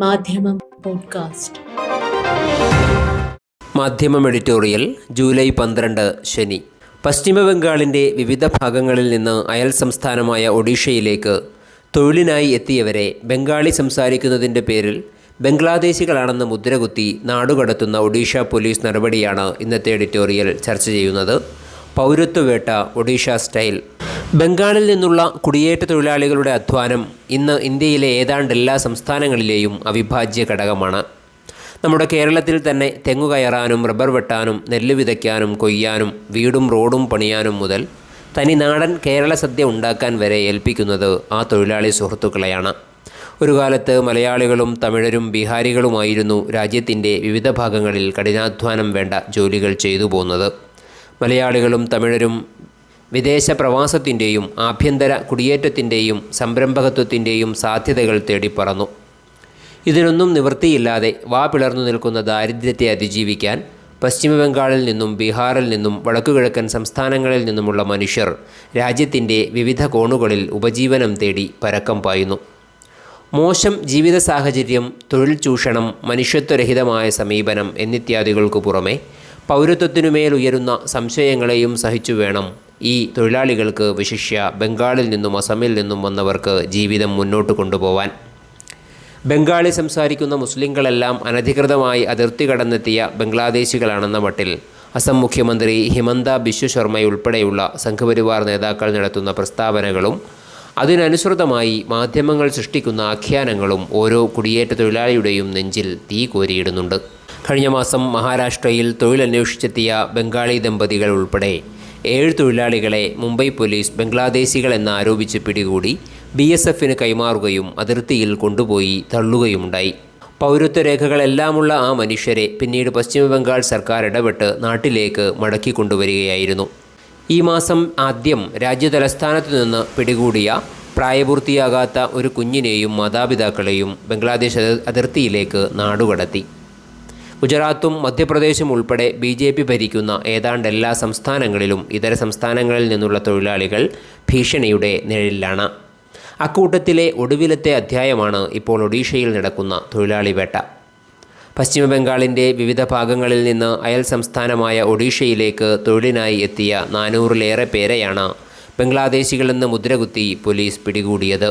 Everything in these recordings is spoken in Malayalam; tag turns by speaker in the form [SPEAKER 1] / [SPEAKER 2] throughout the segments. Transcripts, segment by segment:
[SPEAKER 1] മാധ്യമം പോഡ്കാസ്റ്റ്.
[SPEAKER 2] മാധ്യമം എഡിറ്റോറിയൽ ജൂലൈ പന്ത്രണ്ട് ശനി. പശ്ചിമ ബംഗാളിന്റെ വിവിധ ഭാഗങ്ങളിൽ നിന്ന് അയൽ സംസ്ഥാനമായ ഒഡീഷയിലേക്ക് തൊഴിലിനായി എത്തിയവരെ ബംഗാളി സംസാരിക്കുന്നതിന്റെ പേരിൽ ബംഗ്ലാദേശികളാണെന്ന് മുദ്രകുത്തി നാടുകടത്തുന്ന ഒഡീഷ പോലീസ് നടപടിയാണ് ഇന്നത്തെ എഡിറ്റോറിയൽ ചർച്ച ചെയ്യുന്നത്. പൗരത്വവേട്ട ഒഡീഷ സ്റ്റൈൽ ബംഗാളിൽ നിന്നുള്ള കുടിയേറ്റ തൊഴിലാളികളുടെ അധ്വാനം ഇന്ന് ഇന്ത്യയിലെ ഏതാണ്ട് എല്ലാ സംസ്ഥാനങ്ങളിലെയും അവിഭാജ്യ ഘടകമാണ്. നമ്മുടെ കേരളത്തിൽ തന്നെ തെങ്ങു കയറാനും റബ്ബർ വെട്ടാനും നെല്ല് വിതയ്ക്കാനും കൊയ്യാനും വീടും റോഡും പണിയാനും മുതൽ തനി നാടൻ കേരള സദ്യ ഉണ്ടാക്കാൻ വരെ ഏൽപ്പിക്കുന്നത് ആ തൊഴിലാളി സുഹൃത്തുക്കളെയാണ്. ഒരു കാലത്ത് മലയാളികളും തമിഴരും ബീഹാരികളുമായിരുന്നു രാജ്യത്തിന്റെ വിവിധ ഭാഗങ്ങളിൽ കഠിനാധ്വാനം വേണ്ട ജോലികൾ ചെയ്തു പോകുന്നത് മലയാളികളും തമിഴരും വിദേശ പ്രവാസത്തിന്റെയും ആഭ്യന്തര കുടിയേറ്റത്തിന്റെയും സംരംഭകത്വത്തിന്റെയും സാധ്യതകൾ തേടിപ്പറന്നു ഇതിനൊന്നും നിവൃത്തിയില്ലാതെ വാ പിളർന്നു നിൽക്കുന്ന ദാരിദ്ര്യത്തെ അതിജീവിക്കാൻ പശ്ചിമബംഗാളിൽ നിന്നും ബീഹാറിൽ നിന്നും വടക്കുകിഴക്കൻ സംസ്ഥാനങ്ങളിൽ നിന്നുമുള്ള മനുഷ്യർ രാജ്യത്തിന്റെ വിവിധ കോണുകളിൽ ഉപജീവനം തേടി പരക്കം പായുന്നു. മോശം ജീവിത സാഹചര്യം തൊഴിൽ ചൂഷണം മനുഷ്യത്വരഹിതമായ സമീപനം എന്നിത്യാദികൾക്കു പുറമെ പൗരത്വത്തിനുമേൽ ഉയരുന്ന സംശയങ്ങളെയും സഹിച്ചു വേണം. ഈ തൊഴിലാളികൾക്ക് വിശിഷ്യ ബംഗാളിൽ നിന്നും അസമിൽ നിന്നും വന്നവർക്ക് ജീവിതം മുന്നോട്ട് കൊണ്ടുപോവാൻ. ബംഗാളി സംസാരിക്കുന്ന മുസ്ലിങ്ങളെല്ലാം അനധികൃതമായി അതിർത്തി കടന്നെത്തിയ ബംഗ്ലാദേശികളാണെന്ന മട്ടിൽ അസം മുഖ്യമന്ത്രി ഹിമന്ത ബിശ്വ ശർമ്മയുൾപ്പെടെയുള്ള സംഘപരിവാർ നേതാക്കൾ നടത്തുന്ന പ്രസ്താവനകളും അതിനനുസൃതമായി മാധ്യമങ്ങൾ സൃഷ്ടിക്കുന്ന ആഖ്യാനങ്ങളും ഓരോ കുടിയേറ്റ തൊഴിലാളിയുടെയും നെഞ്ചിൽ തീ കോരിയിടുന്നുണ്ട്. കഴിഞ്ഞ മാസം മഹാരാഷ്ട്രയിൽ തൊഴിലന്വേഷിച്ചെത്തിയ ബംഗാളി ദമ്പതികൾ ഉൾപ്പെടെ ഏഴ് തൊഴിലാളികളെ മുംബൈ പോലീസ് ബംഗ്ലാദേശികൾ എന്നാരോപിച്ച് പിടികൂടി ബി എസ് എഫിന് കൈമാറുകയും അതിർത്തിയിൽ കൊണ്ടുപോയി തള്ളുകയുമുണ്ടായി. പൗരത്വ രേഖകളെല്ലാമുള്ള ആ മനുഷ്യരെ പിന്നീട് പശ്ചിമബംഗാൾ സർക്കാർ ഇടപെട്ട് നാട്ടിലേക്ക് മടക്കി കൊണ്ടുവരികയായിരുന്നു. ഈ മാസം ആദ്യം രാജ്യതലസ്ഥാനത്തു നിന്ന് പിടികൂടിയ പ്രായപൂർത്തിയാകാത്ത ഒരു കുഞ്ഞിനെയും മാതാപിതാക്കളെയും ബംഗ്ലാദേശ് അതിർത്തിയിലേക്ക് നാടുകടത്തി. ഗുജറാത്തും മധ്യപ്രദേശും ഉൾപ്പെടെ ബി ജെ പി ഭരിക്കുന്ന ഏതാണ്ട് എല്ലാ സംസ്ഥാനങ്ങളിലും ഇതര സംസ്ഥാനങ്ങളിൽ നിന്നുള്ള തൊഴിലാളികൾ ഭീഷണിയുടെ നിഴലിലാണ്. അക്കൂട്ടത്തിലെ ഒടുവിലത്തെ അധ്യായമാണ് ഇപ്പോൾ ഒഡീഷയിൽ നടക്കുന്ന തൊഴിലാളി വേട്ട. പശ്ചിമബംഗാളിന്റെ വിവിധ ഭാഗങ്ങളിൽ നിന്ന് അയൽ സംസ്ഥാനമായ ഒഡീഷയിലേക്ക് തൊഴിലിനായി എത്തിയ നാനൂറിലേറെ പേരെയാണ് ബംഗ്ലാദേശികളെന്ന് മുദ്രകുത്തി പോലീസ് പിടികൂടിയത്.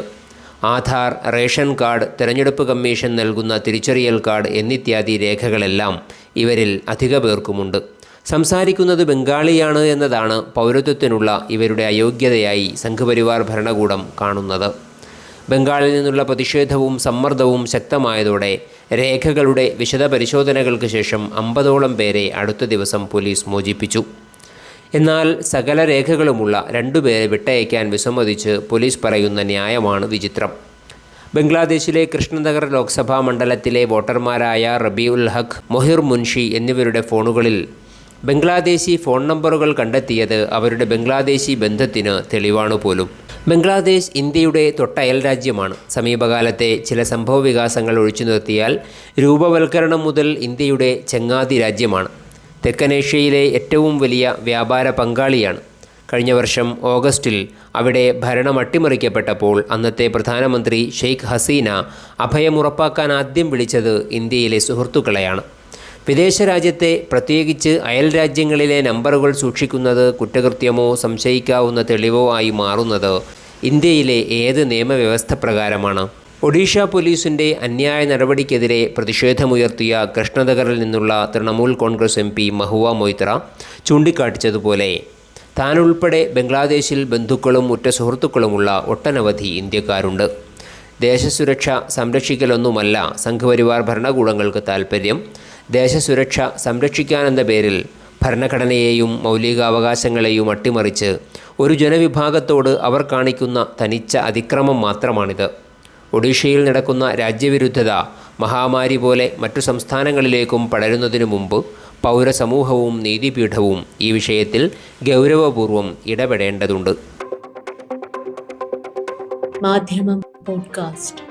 [SPEAKER 2] ആധാർ റേഷൻ കാർഡ് തെരഞ്ഞെടുപ്പ് കമ്മീഷൻ നൽകുന്ന തിരിച്ചറിയൽ കാർഡ് എന്നിത്യാദി രേഖകളെല്ലാം ഇവരിൽ അധിക പേർക്കുമുണ്ട്. സംസാരിക്കുന്നത് ബംഗാളിയാണ് എന്നതാണ് പൗരത്വത്തിനുള്ള ഇവരുടെ അയോഗ്യതയായി സംഘപരിവാർ ഭരണകൂടം കാണുന്നത്. ബംഗാളിൽ നിന്നുള്ള പ്രതിഷേധവും സമ്മർദ്ദവും ശക്തമായതോടെ രേഖകളുടെ വിശദ പരിശോധനകൾക്ക് ശേഷം അമ്പതോളം പേരെ അടുത്ത ദിവസം പോലീസ് മോചിപ്പിച്ചു. എന്നാൽ സകല രേഖകളുമുള്ള രണ്ടുപേരെ വിട്ടയക്കാൻ വിസമ്മതിച്ച് പോലീസ് പറയുന്ന ന്യായമാണ് വിചിത്രം. ബംഗ്ലാദേശിലെ കൃഷ്ണനഗർ ലോക്സഭാ മണ്ഡലത്തിലെ വോട്ടർമാരായ റബിയുൽ ഹഖ് മൊഹിർ മുൻഷി എന്നിവരുടെ ഫോണുകളിൽ ബംഗ്ലാദേശി ഫോൺ നമ്പറുകൾ കണ്ടെത്തിയത് അവരുടെ ബംഗ്ലാദേശി ബന്ധത്തിന് തെളിവാണ് പോലും. ബംഗ്ലാദേശ് ഇന്ത്യയുടെ തൊട്ടയൽ രാജ്യമാണ്. സമീപകാലത്തെ ചില സംഭവ വികാസങ്ങൾ ഒഴിച്ചു നിർത്തിയാൽ രൂപവൽക്കരണം മുതൽ ഇന്ത്യയുടെ ചങ്ങാതി രാജ്യമാണ്. തെക്കനേഷ്യയിലെ ഏറ്റവും വലിയ വ്യാപാര പങ്കാളിയാണ്. കഴിഞ്ഞ വർഷം ഓഗസ്റ്റിൽ അവിടെ ഭരണം അട്ടിമറിക്കപ്പെട്ടപ്പോൾ അന്നത്തെ പ്രധാനമന്ത്രി ഷെയ്ഖ് ഹസീന അഭയമുറപ്പാക്കാൻ ആദ്യം വിളിച്ചത് ഇന്ത്യയിലെ സുഹൃത്തുക്കളെയാണ്. വിദേശ രാജ്യത്തെ പ്രത്യേകിച്ച് അയൽ രാജ്യങ്ങളിലെ നമ്പറുകൾ സൂക്ഷിക്കുന്നത് കുറ്റകൃത്യമോ സംശയിക്കാവുന്ന തെളിവോ ആയി മാറുന്നത് ഇന്ത്യയിലെ ഏത് നിയമവ്യവസ്ഥ പ്രകാരമാണ്? ഒഡീഷ പോലീസിന്റെ അന്യായ നടപടിക്കെതിരെ പ്രതിഷേധമുയർത്തിയ കൃഷ്ണനഗറിൽ നിന്നുള്ള തൃണമൂൽ കോൺഗ്രസ് എം പി മഹുവ മൊയ്ത്ര ചൂണ്ടിക്കാട്ടിച്ചതുപോലെ. താനുൾപ്പെടെ ബംഗ്ലാദേശിൽ ബന്ധുക്കളും ഉറ്റ സുഹൃത്തുക്കളുമുള്ള ഒട്ടനവധി ഇന്ത്യക്കാരുണ്ട്. ദേശസുരക്ഷ സംരക്ഷിക്കലൊന്നുമല്ല സംഘപരിവാർ ഭരണകൂടങ്ങൾക്ക് താൽപ്പര്യം ദേശസുരക്ഷ സംരക്ഷിക്കാനെന്ന പേരിൽ ഭരണഘടനയെയും മൗലികാവകാശങ്ങളെയും അട്ടിമറിച്ച് ഒരു ജനവിഭാഗത്തോട് അവർ കാണിക്കുന്ന തനിച്ച അതിക്രമം മാത്രമാണിത്. ഒഡീഷയിൽ നടക്കുന്ന രാജ്യവിരുദ്ധത മഹാമാരി പോലെ മറ്റു സംസ്ഥാനങ്ങളിലേക്കും പടരുന്നതിനു മുമ്പ് പൗരസമൂഹവും നീതിപീഠവും ഈ വിഷയത്തിൽ ഗൗരവപൂർവം ഇടപെടേണ്ടതുണ്ട്.
[SPEAKER 1] മാധ്യമം പോഡ്കാസ്റ്റ്.